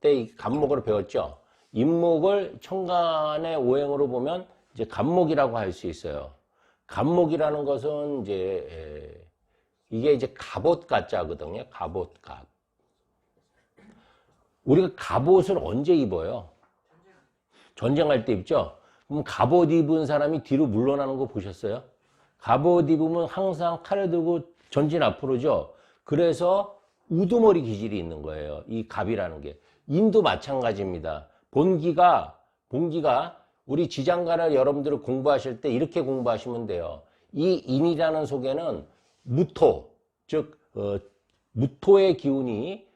때 간목으로 배웠죠. 임목을 천간의 오행으로 보면 이제 간목이라고 할 수 있어요. 간목이라는 것은 이제 에, 이게 이제 갑옷 가짜거든요. 갑옷 갓. 우리가 갑옷을 언제 입어요? 전쟁할 때 입죠? 그럼 갑옷 입은 사람이 뒤로 물러나는 거 보셨어요? 갑옷 입으면 항상 칼을 들고 전진 앞으로죠? 그래서 우두머리 기질이 있는 거예요. 이 갑이라는 게. 인도 마찬가지입니다. 본기가, 본기가 우리 지장간을 여러분들 공부하실 때 이렇게 공부하시면 돼요. 이 인이라는 속에는 무토, 즉, 어, 무토의 기운이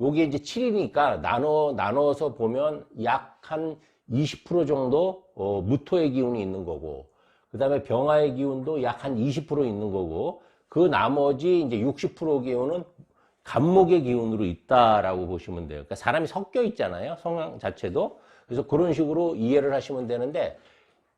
요게 이제 7이니까 나눠, 나눠서 보면 약 한 20% 정도 어, 무토의 기운이 있는 거고, 그 다음에 병화의 기운도 약 한 20% 있는 거고, 그 나머지 이제 60% 기운은 간목의 기운으로 있다라고 보시면 돼요. 그러니까 사람이 섞여 있잖아요. 성향 자체도. 그래서 그런 식으로 이해를 하시면 되는데,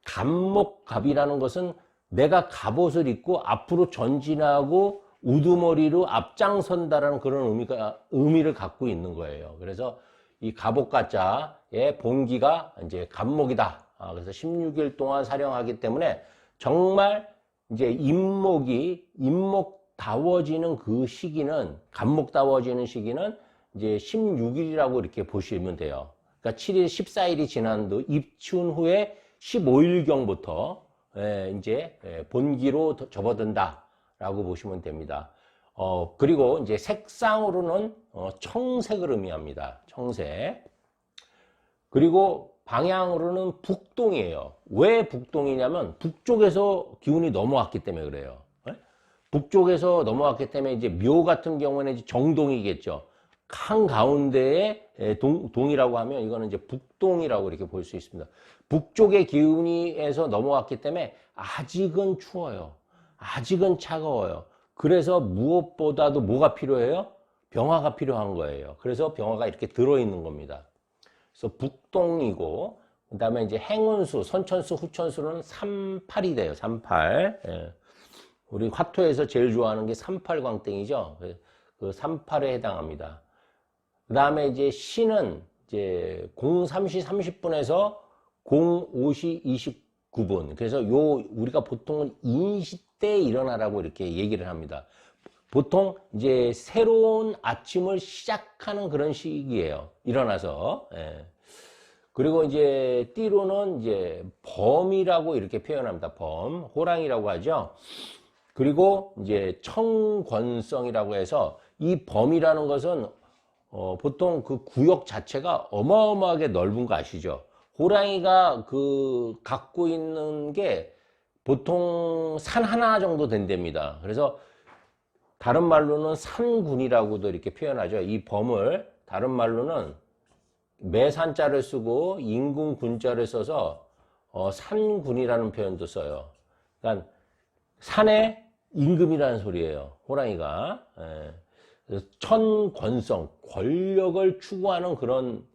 간목갑이라는 것은 내가 갑옷을 입고 앞으로 전진하고 우두머리로 앞장선다라는 그런 의미가, 의미를 갖고 있는 거예요. 그래서 이 갑옷가자의 본기가 이제 간목이다. 아, 그래서 16일 동안 사령하기 때문에 정말 이제 임목이, 임목 다워지는 그 시기는, 간목 다워지는 시기는 이제 16일이라고 이렇게 보시면 돼요. 그러니까 7일, 14일이 지난 후 입춘 후에 15일경부터 예, 이제 예, 본기로 접어든다라고 보시면 됩니다. 어, 그리고 이제 색상으로는 어, 청색을 의미합니다. 청색. 그리고 방향으로는 북동이에요. 왜 북동이냐면 북쪽에서 기운이 넘어왔기 때문에 그래요. 예? 북쪽에서 넘어왔기 때문에 이제 묘 같은 경우는 이제 정동이겠죠. 한 가운데에 예, 동, 동이라고 하면 이거는 이제 북동이라고 이렇게 볼 수 있습니다. 북쪽의 기운이에서 넘어왔기 때문에 아직은 추워요. 아직은 차가워요. 그래서 무엇보다도 뭐가 필요해요? 병화가 필요한 거예요. 그래서 병화가 이렇게 들어있는 겁니다. 그래서 북동이고, 그 다음에 이제 행운수, 선천수, 후천수는 38이 돼요. 38. 예. 우리 화토에서 제일 좋아하는 게 38광땡이죠. 그 38에 해당합니다. 그 다음에 이제 시는 이제 03시 30분에서 05시 29분. 그래서 요, 우리가 보통은 인시 때 일어나라고 이렇게 얘기를 합니다. 보통 이제 새로운 아침을 시작하는 그런 시기예요. 일어나서. 예. 그리고 이제 띠로는 이제 범이라고 이렇게 표현합니다. 범. 호랑이라고 하죠. 그리고 이제 청권성이라고 해서 이 범이라는 것은 어, 보통 그 구역 자체가 어마어마하게 넓은 거 아시죠? 호랑이가 그 갖고 있는 게 보통 산 하나 정도 된답니다. 그래서 다른 말로는 산군이라고도 이렇게 표현하죠. 이 범을 다른 말로는 매산자를 쓰고 인군 군자를 써서 어, 산군이라는 표현도 써요. 그러니까 산의 임금이라는 소리예요. 호랑이가. 예. 천권성, 권력을 추구하는 그런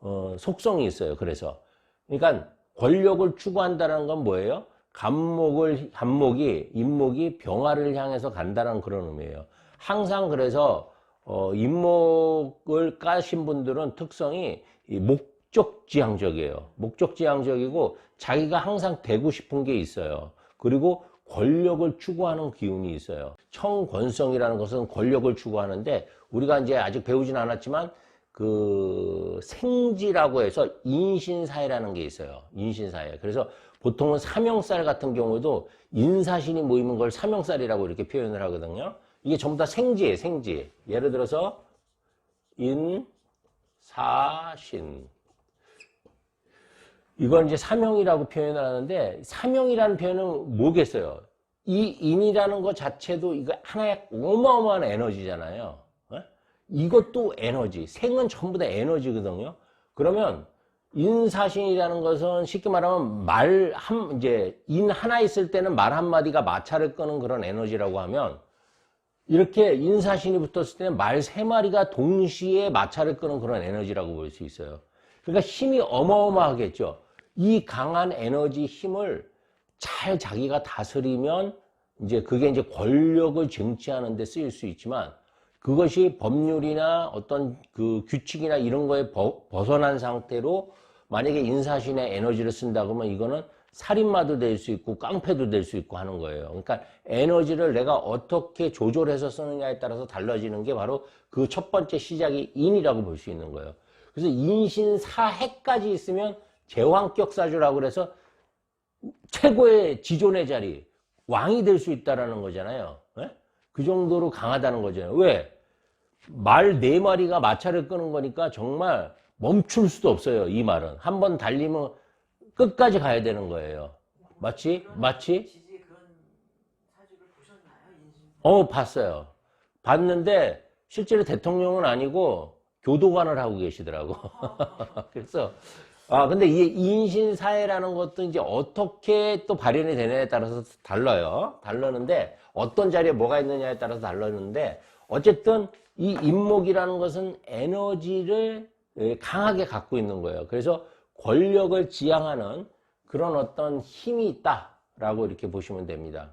어, 속성이 있어요. 그래서 그러니까 권력을 추구한다는 건 뭐예요? 간목을 간목이 임목이 병화를 향해서 간다는 그런 의미예요. 항상 그래서 어, 임목을 까신 분들은 특성이 목적지향적이에요. 목적지향적이고 자기가 항상 되고 싶은 게 있어요. 그리고 권력을 추구하는 기운이 있어요. 청권성이라는 것은 권력을 추구하는데 우리가 이제 아직 배우진 않았지만 그 생지라고 해서 인신사회라는 게 있어요. 인신사회. 그래서 보통은 사명살 같은 경우도 인사신이 모이는 걸 사명살이라고 이렇게 표현을 하거든요. 이게 전부 다 생지예요, 생지. 예를 들어서 인 사 신. 이건 이제 사명이라고 표현을 하는데 사명이라는 표현은 뭐겠어요? 이 인이라는 것 자체도 이거 하나의 어마어마한 에너지잖아요. 어? 이것도 에너지. 생은 전부 다 에너지거든요. 그러면 인사신이라는 것은 쉽게 말하면 말 한, 이제 인 하나 있을 때는 말 한마디가 마찰을 끄는 그런 에너지라고 하면 이렇게 인사신이 붙었을 때는 말 세 마리가 동시에 마찰을 끄는 그런 에너지라고 볼 수 있어요. 그러니까 힘이 어마어마하겠죠. 이 강한 에너지 힘을 잘 자기가 다스리면 이제 그게 이제 권력을 쟁취하는 데 쓰일 수 있지만 그것이 법률이나 어떤 그 규칙이나 이런 거에 버- 벗어난 상태로 만약에 인사신의 에너지를 쓴다 그러면 이거는 살인마도 될 수 있고 깡패도 될 수 있고 하는 거예요. 그러니까 에너지를 내가 어떻게 조절해서 쓰느냐에 따라서 달라지는 게 바로 그 첫 번째 시작이 인이라고 볼 수 있는 거예요. 그래서 인신사해까지 있으면 제왕격사주라고 그래서 최고의 지존의 자리, 왕이 될 수 있다라는 거잖아요. 예? 그 정도로 강하다는 거잖아요. 왜? 말 네 마리가 마차를 끄는 거니까 정말 멈출 수도 없어요. 이 말은. 한 번 달리면 끝까지 가야 되는 거예요. 보셨나요? 인신. 어, 봤어요. 봤는데 실제로 대통령은 아니고 교도관을 하고 계시더라고. 그래서 아 근데 이 인신사회라는 것도 이제 어떻게 또 발현이 되느냐에 따라서 달라요. 다르는데 어떤 자리에 뭐가 있느냐에 따라서 달라는데 어쨌든 이 인목이라는 것은 에너지를 예, 강하게 갖고 있는 거예요. 그래서 권력을 지향하는 그런 어떤 힘이 있다라고 이렇게 보시면 됩니다.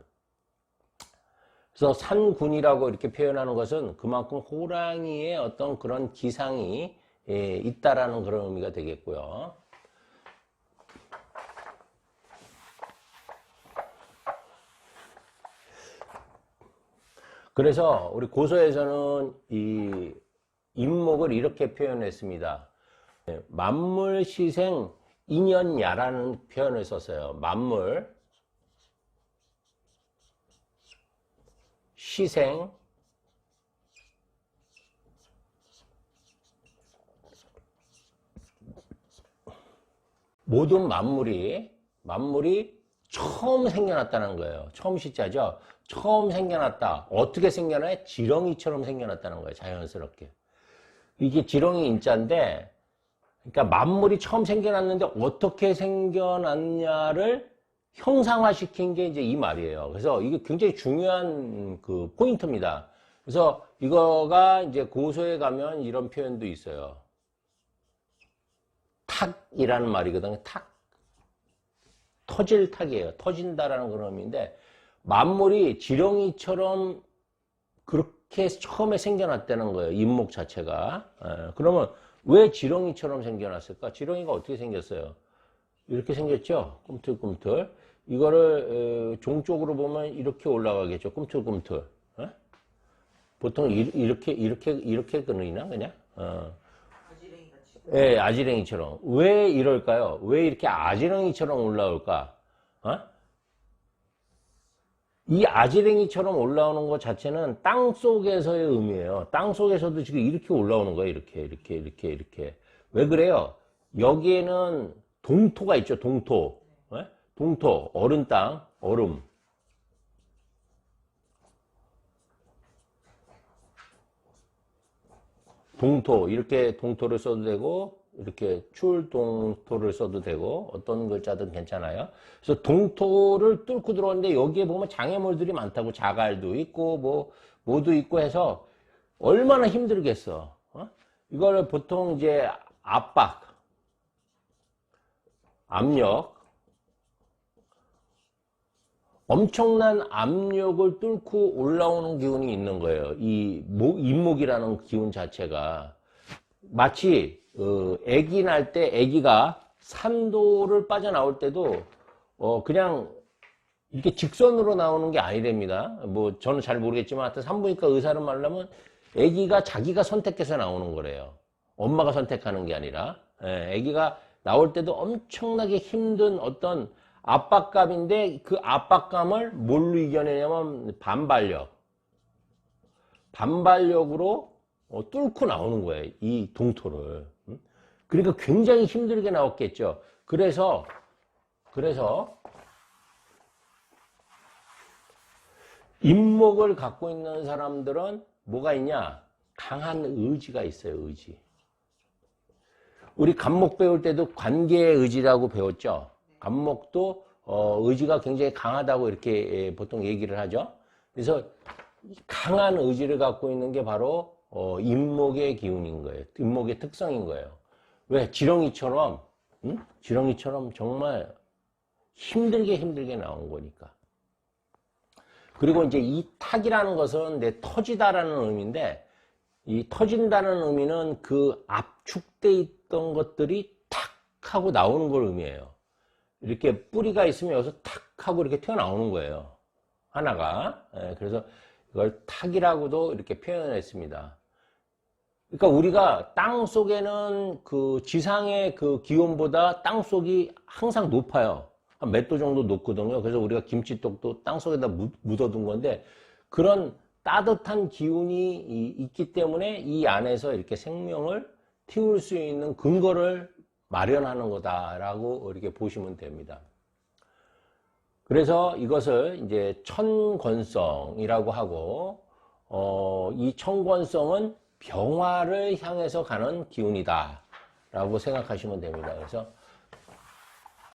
그래서 산군이라고 이렇게 표현하는 것은 그만큼 호랑이의 어떤 그런 기상이 예, 있다라는 그런 의미가 되겠고요. 그래서 우리 고서에서는 이 인목을 이렇게 표현했습니다. 예, 만물 시생 인연야라는 표현을 썼어요. 만물 시생 모든 만물이 만물이 처음 생겨났다는 거예요. 처음 시자죠. 처음 생겨났다. 어떻게 생겨나요? 지렁이처럼 생겨났다는 거예요. 자연스럽게. 이게 지렁이 인자인데 그러니까 만물이 처음 생겨났는데 어떻게 생겨났냐를 형상화시킨 게 이제 이 말이에요. 그래서 이게 굉장히 중요한 그 포인트입니다. 그래서 이거가 이제 고소에 가면 이런 표현도 있어요. 탁이라는 말이거든요. 탁. 터질 탁이에요. 터진다라는 그런 의미인데 만물이 지렁이처럼 그렇게 처음에 생겨났다는 거예요. 인목 자체가. 예, 그러면 왜 지렁이처럼 생겨났을까? 지렁이가 어떻게 생겼어요? 이렇게 생겼죠? 꿈틀꿈틀. 이거를 에, 종쪽으로 보면 이렇게 올라가겠죠? 꿈틀꿈틀. 어? 보통 이, 이렇게 이렇게 이렇게 끊으나 그냥? 어. 예, 아지랭이처럼. 왜 이럴까요? 왜 이렇게 아지랭이처럼 올라올까? 어? 이 아지랭이처럼 올라오는 것 자체는 땅 속에서의 의미예요. 땅 속에서도 지금 이렇게 올라오는 거예요. 이렇게, 이렇게, 이렇게, 이렇게. 왜 그래요? 여기에는 동토가 있죠. 동토. 예? 동토, 얼음 땅, 얼음. 동토 이렇게 동토를 써도 되고 이렇게 추울 동토를 써도 되고 어떤 글자든 괜찮아요. 그래서 동토를 뚫고 들어오는데 여기에 보면 장애물들이 많다고 자갈도 있고 뭐 뭐도 있고 해서 얼마나 힘들겠어. 어? 이걸 보통 이제 압박, 압력, 엄청난 압력을 뚫고 올라오는 기운이 있는 거예요. 이 목, 인목이라는 기운 자체가 마치 어, 아기 날때 아기가 산도를 빠져나올 때도 어, 그냥 이렇게 직선으로 나오는 게 아니랍니다. 뭐 저는 잘 모르겠지만 하여튼 산부인과 의사를 말하면 아기가 자기가 선택해서 나오는 거래요. 엄마가 선택하는 게 아니라 예, 아기가 나올 때도 엄청나게 힘든 어떤 압박감인데 그 압박감을 뭘로 이겨내냐면 반발력. 반발력으로 어, 뚫고 나오는 거예요. 이 동토를. 음? 그러니까 굉장히 힘들게 나왔겠죠. 그래서 그래서 인목을 갖고 있는 사람들은 뭐가 있냐? 강한 의지가 있어요, 의지. 우리 간목 배울 때도 관계의 의지라고 배웠죠. 간목도 어, 의지가 굉장히 강하다고 이렇게 예, 보통 얘기를 하죠. 그래서 강한 의지를 갖고 있는 게 바로 어, 인목의 기운인 거예요. 인목의 특성인 거예요. 왜? 지렁이처럼, 응? 지렁이처럼 정말 힘들게 힘들게 나온 거니까. 그리고 이제 이 탁이라는 것은 내 터지다라는 의미인데 이 터진다는 의미는 그 압축돼 있던 것들이 탁 하고 나오는 걸 의미해요. 이렇게 뿌리가 있으면 여기서 탁 하고 이렇게 튀어나오는 거예요. 하나가. 예, 그래서 이걸 탁이라고도 이렇게 표현했습니다. 그러니까 우리가 땅 속에는 그 지상의 그 기온보다 땅 속이 항상 높아요. 한 몇 도 정도 높거든요. 그래서 우리가 김치떡도 땅 속에다 묻- 묻어둔 건데 그런 따뜻한 기운이 이- 있기 때문에 이 안에서 이렇게 생명을 틔울 수 있는 근거를 마련하는 거다라고 이렇게 보시면 됩니다. 그래서 이것을 이제 천권성이라고 하고 어, 이 천권성은 병화를 향해서 가는 기운이다라고 생각하시면 됩니다. 그래서